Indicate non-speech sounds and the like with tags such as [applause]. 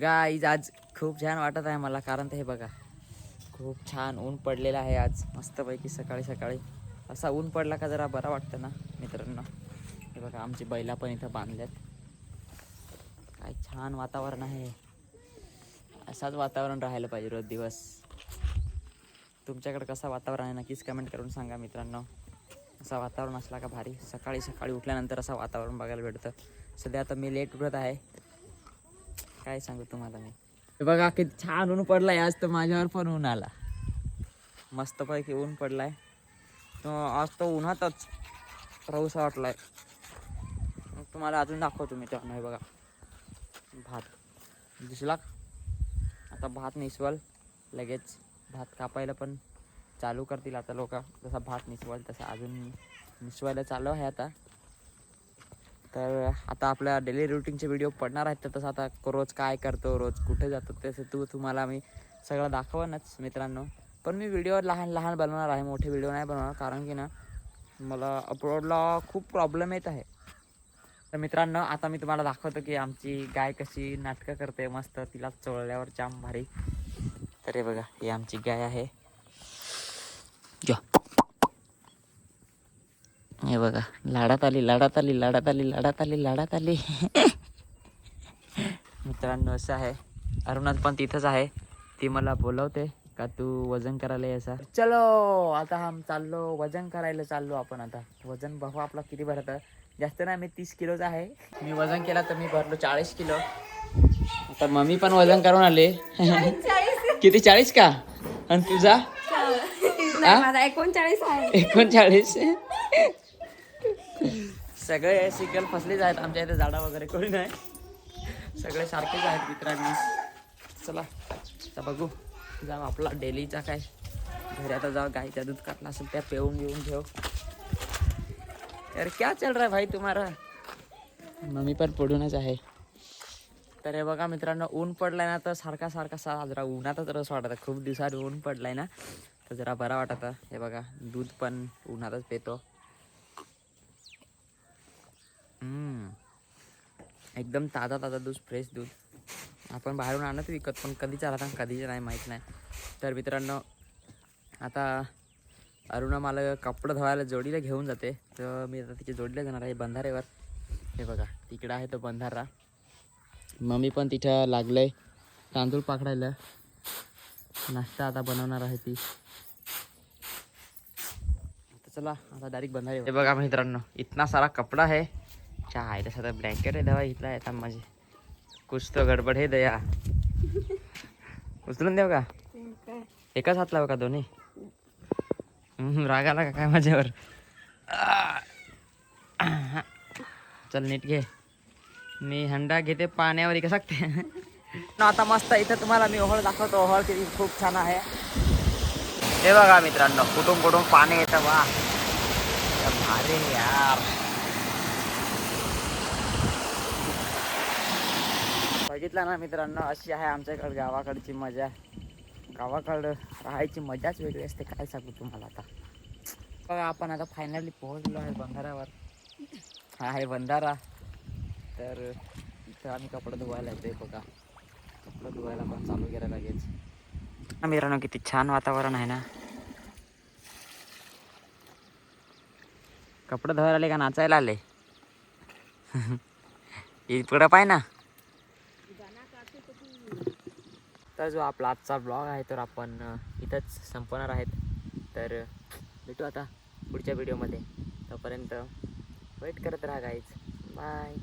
Guys आज खूप छान वाटत आहे मला कारण ते हे बघा खूप छान ऊन पडलेलं आहे आज. मस्तपैकी सकाळी सकाळी. असा ऊन पडला का जरा बरा वाटतं ना मित्रांनो. हे बघा आमची बैला पण इथं बांधल्यात. काय छान वातावरण आहे. असाच वातावरण राहायला पाहिजे रोज दिवस. तुमच्याकडे कसं वातावरण आहे नक्कीच कमेंट करून सांगा मित्रांनो. असं वातावरण असला का भारी? सकाळी सकाळी उठल्यानंतर असं वातावरण बघायला भेटतं. सध्या आता मी लेट उठत आहे. काय सांगू तुम्हाला मी? बघा किती छान ऊन पडलाय. आज तर माझ्यावर पण ऊन आला. मस्तपैकी ऊन पडलाय. आज तो उन्हातच राहूसा वाटलाय. मग तुम्हाला अजून दाखवतो मी तेव्हा नाही बघा. भात. दिसला आता भात निसवाल. लगेच भात कापायला पण चालू करतील आता लोक. जसा भात निसवाल तसा अजून निसवायला चालू आहे आता. तर आता आपल्या डेली रुटीनचे व्हिडिओ पडणार आहेत. तर तसं आता रोज काय करतो रोज कुठे जातो तसं तू तुम्हाला मी सगळं दाखवणच मित्रांनो. पण मी व्हिडिओ लहान लहान बनवणार आहे मोठे व्हिडिओ नाही बनवणार कारण की ना मला अपलोडला खूप प्रॉब्लेम येत आहे. तर मित्रांनो आता मी तुम्हाला दाखवतो की आमची गाय कशी नाटकं करते मस्त तिला चोळल्यावर जाम भारी. तर हे बघा ही आमची गाय आहे. जा हे बघा लाडात आली लाडात आली लाडात आली लाडात आली लाडात आली. मित्रांनो असं आहे. अरुणात पण तिथंच आहे. ती मला बोलवते का तू वजन करायला ये असा. चलो आता हम चाललो वजन करायला चाललो आपण आता. वजन बघू आपला किती भरत. जास्त नाही मी तीस किलोचा आहे. मी वजन केला तर मी भरलो चाळीस किलो. आता मम्मी पण वजन करून आले. किती चाळीस का? आणि तुझा? एकोणचाळीस आहे. एकोणचाळीस? सगळे सिकल फसलेच आहेत आमच्या इथे झाडा वगैरे कोणी नाही. सगळे सारखेच आहेत मित्रांनी. चला आता बघू. जाऊ आपला डेलीचा काय. घरी आता जाऊ गाईचा दूध काढला असेल त्या पिऊन घेऊन ठेव. यार क्या चल रहा है भाई तुम्हारा? मम्मी पण पडूनच आहे. तर हे बघा मित्रांनो ऊन पडलाय ना तर सारखा सारखा सा जरा उन्हातच रस वाटत खूप दिवसात ऊन पडलाय ना. तर जरा बरा वाटत. हे बघा दूध पण उन्हातच पितो. एकदम ताजा ताजा दूध फ्रेश दूध. आपण बाहेरून आणत विकत पण कधीच राहता कधीच नाही माहीत नाही. तर मित्रांनो आता अरुणा मला कपडं धुवायला जोडीला घेऊन जाते. तर मी आता तिच्या जोडीला जाणार आहे बंधारेवर हे बघा तिकडं आहे तो बंधारा. मम्मी पण तिथं लागलं आहे तांदूळ पाकडायला नाश्ता आता बनवणार आहे ती. आता चला आता डायरेक्ट बंधारे हे बघा मित्रांनो इतना सारा कपडा आहे. चाय तसा तर ब्लँकेट आहे दवा इथला येतात माझे कुछ तो गडबड हे दया. उचलून देऊ का? एकाच हात लावा का दोन्ही? राग आला का काय माझ्यावर. चल नीट घे. मी हंडा घेते पाण्यावर का सांगते? ना [laughs] आता मस्त इथं तुम्हाला मी ओहळ दाखवतो ओहळ किती खूप छान आहे. हे बघा मित्रांनो कुठून कुठून पाणी येतं वा. भारी यार. बघितला ना मित्रांनो अशी आहे आमच्याकडे गावाकडची मजा. गावाकडं राहायची मजाच वेगळी असते काय सांगू तुम्हाला आता. बघा आपण आता फायनली पोहोचलो आहे बंधाऱ्यावर. हा आहे बंधारा. तर इथं आम्ही कपडे धुवायला येतोय बघा. कपडं धुवायला पण चालू केलं लगेच. मित्रांनो किती छान वातावरण आहे ना. कपडे धुवायला आले का नाचायला आले? [laughs] इकडं पाय ना. तर जो आपला आजचा ब्लॉग आहे तर आपण इथंच संपवणार आहेत. तर भेटू आता पुढच्या व्हिडिओमध्ये तोपर्यंत वेट करत राहा गाईज बाय